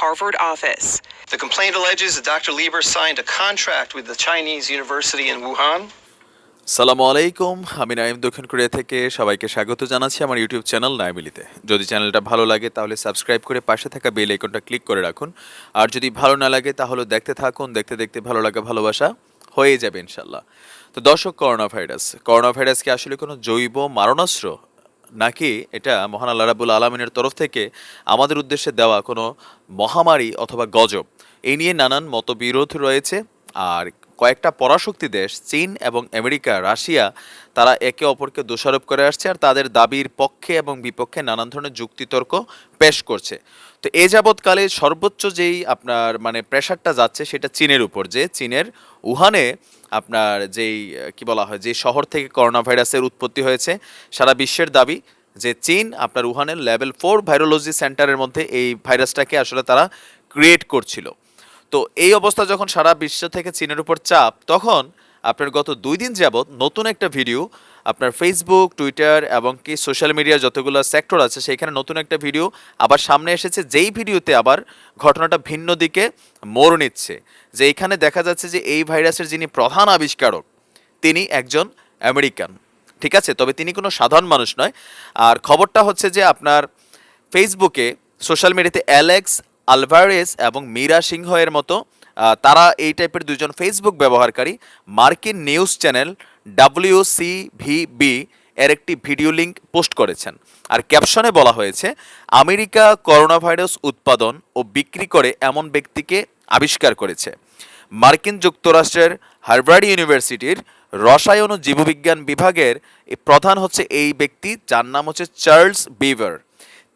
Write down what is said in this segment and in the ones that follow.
Harvard office. The complaint alleges that Dr. Lieber signed a contract with the Chinese university in Wuhan সালামু আলাইকুম আমি নাইম দক্ষিণ Korea থেকে সবাইকে স্বাগত জানাচ্ছি আমার ইউটিউব চ্যানেল নাইমিলিতে যদি চ্যানেলটা ভালো লাগে তাহলে সাবস্ক্রাইব করে পাশে থাকা বেল আইকনটা ক্লিক করে রাখুন আর যদি ভালো না লাগে তাহলে দেখতে থাকুন দেখতে দেখতে ভালো লাগা ভালোবাসা হয়ে যাবে ইনশাল্লাহ তো দর্শক করোনা ভাইরাস করোনা ভাইরাস কি আসলে কোনো জৈব মারণাস্ত্র নাকি এটা মহান আল্লাহ রাবুল আলমিনের তরফ থেকে আমাদের উদ্দেশ্যে দেওয়া কোনো মহামারী অথবা গজব? এই নিয়ে নানান মতবিরোধ রয়েছে। আর কয়েকটা পরাশক্তি দেশ, চীন এবং আমেরিকা, রাশিয়া, তারা একে অপরকে দোষারোপ করে আসছে আর তাদের দাবির পক্ষে এবং বিপক্ষে নানান ধরনের যুক্তিতর্ক পেশ করছে। তো এ যাবৎকালে সর্বোচ্চ যেই আপনার মানে প্রেশারটা যাচ্ছে সেটা চীনের উপর যে চীনের উহানে আপনার যেই, কি বলা হয়, যে শহর থেকে করোনা ভাইরাসের উৎপত্তি হয়েছে সারা বিশ্বের দাবি যে চীন আপনার উহানের লেভেল ফোর ভাইরোলজি সেন্টারের মধ্যে এই ভাইরাসটাকে আসলে তারা ক্রিয়েট করছিল। তো এই অবস্থা যখন সারা বিশ্ব থেকে চীনের উপর চাপ, তখন আপনার গত দুই দিন যাবৎ নতুন একটা ভিডিও আপনার ফেসবুক টুইটার এবং কি সোশ্যাল মিডিয়ার যতগুলো সেক্টর আছে সেখানে নতুন একটা ভিডিও আবার সামনে এসেছে। যেই ভিডিওতে আবার ঘটনাটা ভিন্ন দিকে মোড় নিচ্ছে, যে এখানে দেখা যাচ্ছে যে এই ভাইরাসের যিনি প্রধান আবিষ্কারক, তিনি একজন আমেরিকান, ঠিক আছে? তবে তিনি কোনো সাধারণ মানুষ নয়। আর খবরটা হচ্ছে যে আপনার ফেসবুকে সোশ্যাল মিডিয়াতে অ্যালেক্স আলভারেস এবং মীরা সিংহ এর মতো তারা এই টাইপের দুজন ফেসবুক ব্যবহারকারী, মার্কিন নিউজ চ্যানেল ডাব্লিউসিভিবি এর একটি ভিডিও লিংক পোস্ট করেছেন। আর ক্যাপশনে বলা হয়েছে, আমেরিকা করোনা ভাইরাস উৎপাদন ও বিক্রি করে এমন ব্যক্তিকে আবিষ্কার করেছে। মার্কিন যুক্তরাষ্ট্রের হার্ভার্ড ইউনিভার্সিটির রসায়ন ও জীববিজ্ঞান বিভাগের প্রধান হচ্ছে এই ব্যক্তি, যার নাম হচ্ছে চার্লস বিভার।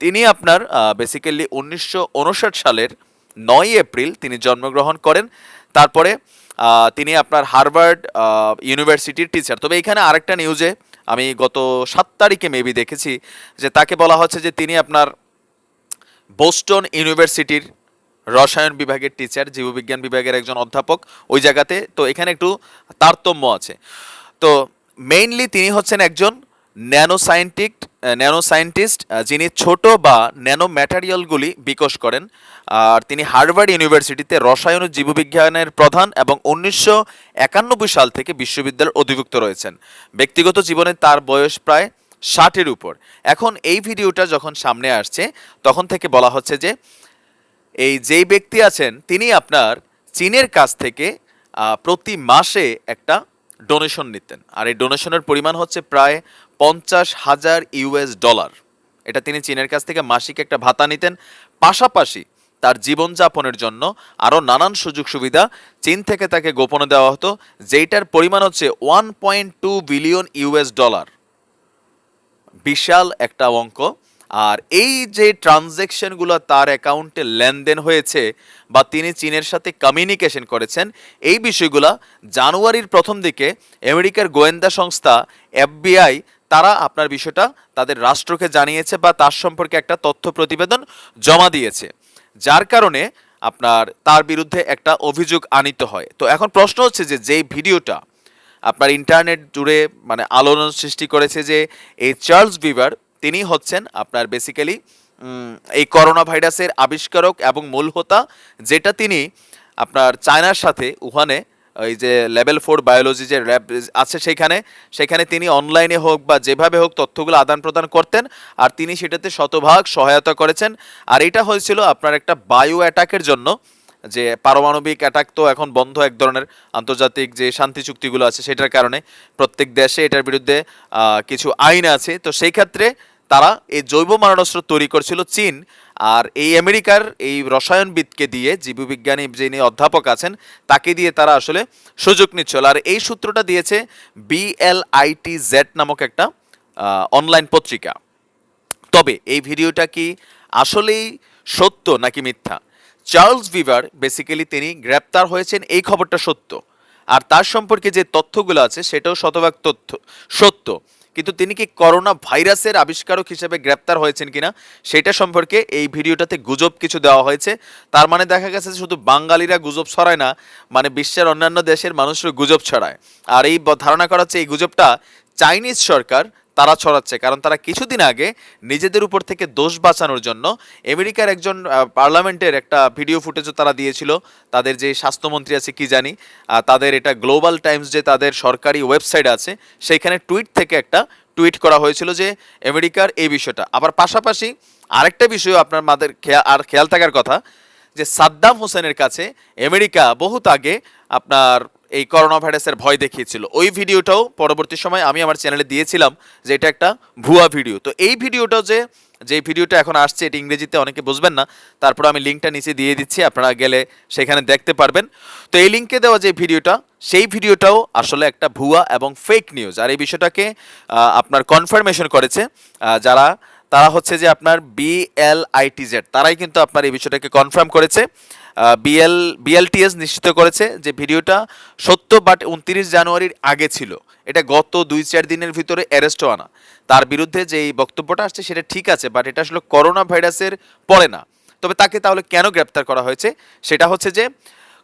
তিনি আপনার বেসিক্যালি উনিশশো উনষাট সালের নয় এপ্রিল তিনি জন্মগ্রহণ করেন। তারপরে তিনি আপনার হার্ভার্ড ইউনিভার্সিটির টিচার তবে এখানে আরেকটা নিউজে আমি গত সাত তারিখে মেবি দেখেছি যে তাকে বলা হচ্ছে যে তিনি আপনার বোস্টন ইউনিভার্সিটির রসায়ন বিভাগের টিচার জীববিজ্ঞান বিভাগের একজন অধ্যাপক ওই জায়গাতে। তো এখানে একটু তারতম্য আছে। তো মেইনলি তিনি হচ্ছেন একজন ন্যানো সায়েন্টিস্ট ন্যানো সায়েন্টিস্ট যিনি ছোট বা ন্যানো ম্যাটারিয়ালগুলি বিকশ করেন, আর তিনি হার্ভার্ড ইউনিভার্সিটিতে রসায়ন ও জীববিজ্ঞানের প্রধান এবং উনিশশো একানব্বই সাল থেকে বিশ্ববিদ্যালয়ের অধিভুক্ত রয়েছেন। ব্যক্তিগত জীবনে তার বয়স প্রায় ষাটের উপর। এখন এই ভিডিওটা যখন সামনে আসছে, তখন থেকে বলা হচ্ছে যে, এই যেই ব্যক্তি আছেন, তিনি আপনার চীনের কাছ থেকে প্রতি মাসে একটা ডোনেশন নিতেন। আর এই ডোনেশনের পরিমাণ হচ্ছে প্রায় পঞ্চাশ হাজার ইউএস ডলার। এটা তিনি চীনের কাছ থেকে মাসিক একটা ভাতা নিতেন। পাশাপাশি তার জীবনযাপনের জন্য আরও নানান সুযোগ সুবিধা চীন থেকে তাকে গোপনে দেওয়া হতো, যেইটার পরিমাণ হচ্ছে one point two billion US dollar. বিশাল একটা অঙ্ক। আর এই যে ট্রানজ্যাকশনগুলো তার অ্যাকাউন্টে লেনদেন হয়েছে বা তিনি চীনের সাথে কমিউনিকেশন করেছেন, এই বিষয়গুলো জানুয়ারির প্রথম দিকে আমেরিকার গোয়েন্দা সংস্থা এফবিআই তারা আপনার বিষয়টা তাদের রাষ্ট্রকে জানিয়েছে বা তার সম্পর্কে একটা তথ্য প্রতিবেদন জমা দিয়েছে। যার কারণে আপনার, তার বিরুদ্ধে একটা অভিযোগ আনিত হয়। তো এখন প্রশ্ন হচ্ছে যে, যেই ভিডিওটা আপনার ইন্টারনেট জুড়ে মানে আলোড়ন সৃষ্টি করেছে যে, এই চার্লস বিভার, তিনি হচ্ছেন আপনার বেসিক্যালি এই করোনা ভাইরাসের আবিষ্কারক এবং মূল হোতা, যেটা তিনি আপনার চায়নার সাথে, উহানে ওই যে লেভেল ফোর বায়োলজি যে ল্যাব আছে সেখানে সেখানে তিনি অনলাইনে হোক বা যেভাবে হোক তথ্যগুলো আদান প্রদান করতেন আর তিনি সেটাতে শতভাগ সহায়তা করেছেন। আর এটা হয়েছিল আপনার একটা বায়ো অ্যাটাকের জন্য, যে পারমাণবিক অ্যাটাক তো এখন বন্ধ এক ধরনের আন্তর্জাতিক যে শান্তি চুক্তিগুলো আছে সেটার কারণে প্রত্যেক দেশে এটার বিরুদ্ধে কিছু আইন আছে। তো সেই ক্ষেত্রে তারা এই জৈব মারণাস্ত্র তৈরি করছিল চীন। আর এই আমেরিকার এই রসায়নবিদকে দিয়ে, জীববিজ্ঞানী যিনি অধ্যাপক আছেন, তাকে দিয়ে তারা আসলে সুযোগ নিচ্ছিল। আর এই সূত্রটা দিয়েছে বিএলআইটি জেড নামক একটা অনলাইন পত্রিকা। তবে এই ভিডিওটা কি আসলেই সত্য নাকি মিথ্যা? চার্লস ভিভার বেসিক্যালি তিনি গ্রেপ্তার হয়েছেন, এই খবরটা সত্য। আর তার সম্পর্কে যে তথ্যগুলো আছে, সেটাও শতভাগ তথ্য, সত্য। কিন্তু তিনি কি করোনা ভাইরাসের আবিষ্কারক হিসেবে গ্রেপ্তার হয়েছেন কিনা সেটা সম্পর্কে এই ভিডিওটাতে গুজব কিছু দেওয়া হয়েছে। তার মানে দেখা গেছে যে শুধু বাঙালিরা গুজব ছড়ায় না মানে বিশ্বের অন্যান্য দেশের মানুষরা গুজব ছড়ায়। আর এই ধারণা করা হচ্ছে এই গুজবটা চাইনিজ সরকার তারা ছড়াচ্ছে। কারণ তারা কিছুদিন আগে নিজেদের উপর থেকে দোষ বাঁচানোর জন্য আমেরিকার একজন পার্লামেন্টের একটা ভিডিও ফুটেজও তারা দিয়েছিল। তাদের যে স্বাস্থ্যমন্ত্রী আছে, কি জানি তাদের এটা গ্লোবাল টাইমস যে তাদের সরকারি ওয়েবসাইট আছে, সেইখানে টুইট থেকে একটা টুইট করা হয়েছিল যে আমেরিকার এই বিষয়টা। আবার পাশাপাশি আরেকটা বিষয় আপনার মাদের খেয়া- আর খেয়াল থাকার কথা যে সাদ্দাম হোসেনের কাছে আমেরিকা বহুত আগে আপনার এই করোনা ভাইরাসের ভয় দেখিয়েছিল। ওই ভিডিওটাও পরবর্তী সময় আমি আমার চ্যানেলে দিয়েছিলাম যে এটা একটা ভুয়া ভিডিও। তো এই ভিডিওটাও যে যে ভিডিওটা এখন আসছে, এটা ইংরেজিতে অনেকে বুঝবেন না, তারপর আমি লিঙ্কটা নিচে দিয়ে দিচ্ছি, আপনারা গেলে সেখানে দেখতে পারবেন। তো এই লিঙ্কে দেওয়া যে ভিডিওটা, সেই ভিডিওটাও আসলে একটা ভুয়া এবং ফেক নিউজ আর এই বিষয়টাকে আপনার কনফার্মেশন করেছে যারা, তারা হচ্ছে যে আপনার বিএলআইটিজেড তারাই কিন্তু আপনার এই বিষয়টাকে কনফার্ম করেছে। বিএল বিএলটিএস নিশ্চিত করেছে যে ভিডিওটা সত্য বাট উনত্রিশ জানুয়ারির আগে ছিল। এটা গত দুই চার দিনের ভিতরে অ্যারেস্টও আনা তার বিরুদ্ধে যে এই বক্তব্যটা আসছে সেটা ঠিক আছে বাট এটা আসলে করোনা ভাইরাসের পরে না। তবে তাকে তাহলে কেন গ্রেপ্তার করা হয়েছে? সেটা হচ্ছে যে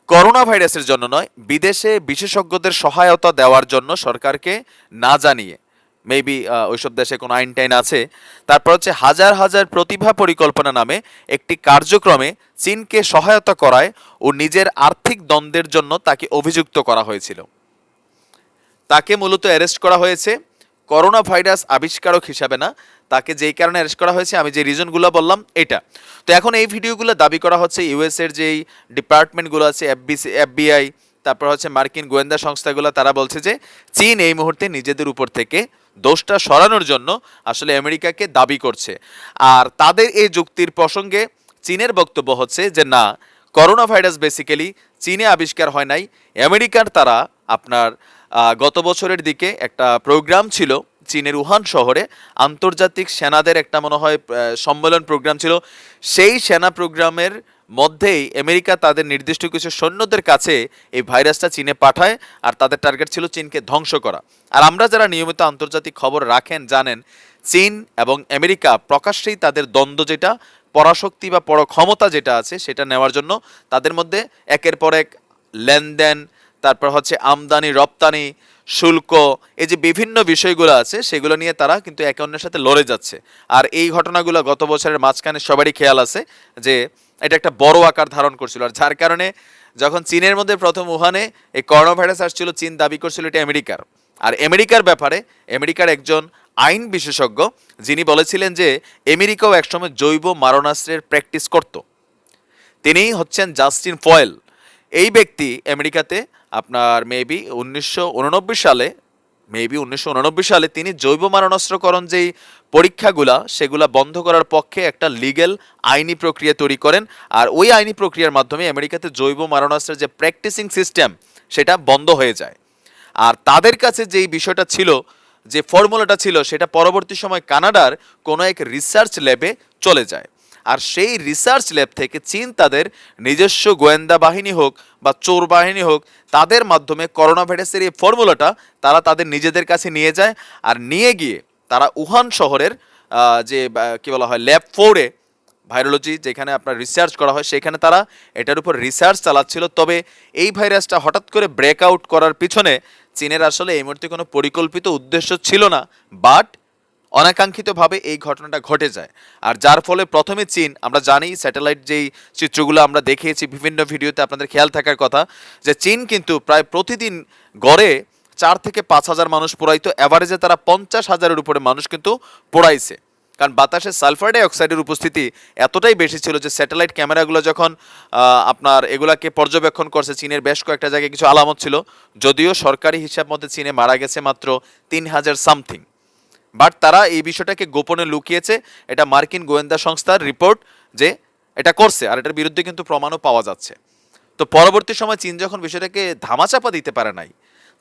করোনা ভাইরাসের জন্য নয়, বিদেশে বিশেষজ্ঞদের সহায়তা দেওয়ার জন্য সরকারকে না জানিয়ে। মেবি ওইসব দেশে কোনো আইন টাইন আছে। তারপর হচ্ছে হাজার হাজার প্রতিভা পরিকল্পনা নামে একটি কার্যক্রমে চীনকে সহায়তা করায় ও নিজের আর্থিক দ্বন্দ্বের জন্য তাকে অভিযুক্ত করা হয়েছিল। তাকে মূলত অ্যারেস্ট করা হয়েছে। করোনা ভাইরাস আবিষ্কারক হিসাবে না, তাকে যেই কারণে অ্যারেস্ট করা হয়েছে, আমি যে রিজনগুলো বললাম, এটা। তো এখন এই ভিডিওগুলো দাবি করা হচ্ছে ইউএস এর যেই ডিপার্টমেন্টগুলো আছে, এফবিসি, এফবিআই, তারপর হচ্ছে মার্কিন গোয়েন্দা সংস্থাগুলো, তারা বলছে যে চীন এই মুহূর্তে নিজেদের উপর থেকে দোষটা সরানোর জন্য আসলে আমেরিকাকে দাবি করছে। আর তাদের এই যুক্তির প্রসঙ্গে চীনের বক্তব্য হচ্ছে যে, না করোনা ভাইরাস বেসিক্যালি চীনে আবিষ্কার হয় নাই। আমেরিকার তারা আপনার গত বছরের দিকে একটা প্রোগ্রাম ছিল চীনের উহান শহরে, আন্তর্জাতিক সেনাদের একটা মনে হয় সম্মেলন প্রোগ্রাম ছিল। সেই সেনা প্রোগ্রামের মধ্যেই আমেরিকা তাদের নির্দিষ্ট কিছু সৈন্যদের কাছে এই ভাইরাসটা চীনে পাঠায় আর তাদের টার্গেট ছিল চীনকে ধ্বংস করা। আর আমরা যারা নিয়মিত আন্তর্জাতিক খবর রাখেন, জানেন, চীন এবং আমেরিকা প্রকাশ্যেই তাদের দ্বন্দ্ব যেটা, পরাশক্তি বা পর ক্ষমতা যেটা আছে সেটা নেওয়ার জন্য তাদের মধ্যে একের পর এক লেনদেন, তারপর হচ্ছে আমদানি, রপ্তানি, শুল্ক, এই যে বিভিন্ন বিষয়গুলো আছে সেগুলো নিয়ে তারা কিন্তু একে অন্যের সাথে লড়ে যাচ্ছে। আর এই ঘটনাগুলো গত বছরের মাঝখানে সবারই খেয়াল আছে যে এটা একটা বড় আকার ধারণ করছিল। আর যার কারণে যখন চীনের মধ্যে প্রথম উহানে এই করোনা ভাইরাস আসছিল, চীন দাবি করছিল এটা আমেরিকার। আর আমেরিকার ব্যাপারে আমেরিকার একজন আইন বিশেষজ্ঞ, যিনি বলেছিলেন যে আমেরিকাও একসময় জৈব মারণাস্ত্রের প্র্যাকটিস করত। তিনি হচ্ছেন জাস্টিন ফয়েল। এই ব্যক্তি আমেরিকাতে আপনার মেবি উনিশশো উননব্বই সালে মেবি উনিশশো উননব্বই সালে তিনি জৈব মারণাস্ত্রকরণ যেই পরীক্ষাগুলা, সেগুলা বন্ধ করার পক্ষে একটা লিগেল আইনি প্রক্রিয়া তৈরি করেন। আর ওই আইনি প্রক্রিয়ার মাধ্যমে আমেরিকাতে জৈব মারণাস্ত্রের যে প্র্যাকটিসিং সিস্টেম সেটা বন্ধ হয়ে যায়। আর তাদের কাছে যেই বিষয়টা ছিল, যে ফর্মুলাটা ছিল, সেটা পরবর্তী সময় কানাডার কোনো এক রিসার্চ ল্যাবে চলে যায়। আর সেই রিসার্চ ল্যাব থেকে চীন তাদের নিজস্ব গোয়েন্দা বাহিনী হোক বা চোর বাহিনী হোক, তাদের মাধ্যমে করোনা ভাইরাসের এই ফর্মুলাটা তারা তাদের নিজেদের কাছে নিয়ে যায় আর নিয়ে গিয়ে তারা উহান শহরের যে কি বলা হয় ল্যাব ফোরে ভাইরোলজি যেখানে আপনার রিসার্চ করা হয়, সেখানে তারা এটার উপর রিসার্চ চালাচ্ছিল। তবে এই ভাইরাসটা হঠাৎ করে ব্রেকআউট করার পিছনে চীনের আসলে এই মুহূর্তে কোনো পরিকল্পিত উদ্দেশ্য ছিল না। বাট অনাকাঙ্ক্ষিতভাবে এই ঘটনাটা ঘটে যায়। আর যার ফলে প্রথমে চীন, আমরা জানি স্যাটেলাইট যেই চিত্রগুলো আমরা দেখিয়েছি বিভিন্ন ভিডিওতে আপনাদের খেয়াল থাকার কথা, যে চীন কিন্তু প্রায় প্রতিদিন গড়ে চার থেকে পাঁচ হাজার মানুষ পোড়াইতো অ্যাভারেজে তারা পঞ্চাশ হাজারের উপরে মানুষ কিন্তু পোড়াইছে। কারণ বাতাসে সালফার ডাইঅক্সাইডের উপস্থিতি এতটাই বেশি ছিল যে স্যাটেলাইট ক্যামেরাগুলো যখন আপনার এগুলাকে পর্যবেক্ষণ করছে, চীনের বেশ কয়েকটা জায়গায় কিছু আলামত ছিল, যদিও সরকারি হিসাব মতে চীনে মারা গেছে মাত্র তিন হাজার সামথিং বাট তারা এই বিষয়টাকে গোপনে লুকিয়েছে। এটা মার্কিন গোয়েন্দা সংস্থার রিপোর্ট যে এটা করছে আর এটার বিরুদ্ধে কিন্তু প্রমাণও পাওয়া যাচ্ছে। তো পরবর্তী সময় চীন যখন বিষয়টাকে ধামাচাপা দিতে পারে নাই,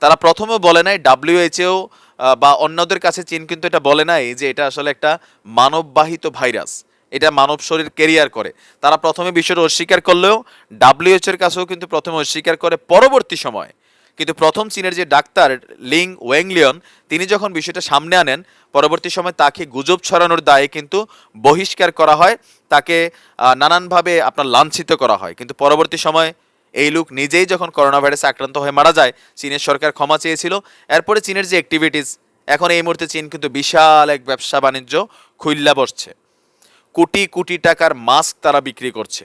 তারা প্রথমে বলে নাই ডাব্লিউএইচও বা অন্যদের কাছে চীন কিন্তু এটা বলে নাই যে এটা আসলে একটা মানববাহিত ভাইরাস, এটা মানব শরীর কেরিয়ার করে। তারা প্রথমে বিষয়টা অস্বীকার করলেও ডাব্লিউএইচ এর কাছেও কিন্তু প্রথমে অস্বীকার করে। পরবর্তী সময় কিন্তু প্রথম চীনের যে ডাক্তার লিং ওয়েংলিয়ন, তিনি যখন বিষয়টা সামনে আনেন, পরবর্তী সময় তাকে গুজব ছড়ানোর দায়ে কিন্তু বহিষ্কার করা হয়, তাকে নানানভাবে আপনার লাঞ্ছিত করা হয়। কিন্তু পরবর্তী সময় এই লোক নিজেই যখন করোনা ভাইরাসে আক্রান্ত হয়ে মারা যায়, চীনের সরকার ক্ষমা চেয়েছিল। এরপরে চীনের যে অ্যাক্টিভিটিস এখন এই মুহূর্তে চীন কিন্তু বিশাল এক ব্যবসা বাণিজ্য খুইল্লা বসছে। কোটি কোটি টাকার মাস্ক তারা বিক্রি করছে,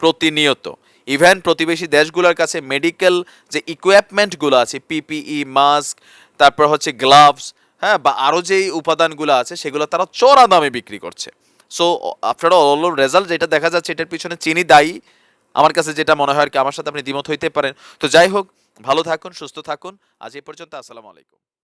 প্রতিনিয়ত। ইভেন প্রতিবেশী দেশগুলোর কাছে মেডিকেল যে ইকুইপমেন্টগুলো আছে পিপিই মাস্ক তারপর হচ্ছে গ্লাভস হ্যাঁ বা আরও যেই উপাদানগুলো আছে, সেগুলো তারা চড়া দামে বিক্রি করছে। সো আফটার অল রেজাল্ট যেটা দেখা যাচ্ছে, এটার পিছনে চিনি দায়ী। আমার কাছে যেটা মনে হয় আর কি, আমার সাথে আপনি দ্বিমত হইতে পারেন। তো যাই হোক, ভালো থাকুন, সুস্থ থাকুন। আজ এই পর্যন্ত, আসসালামু আলাইকুম।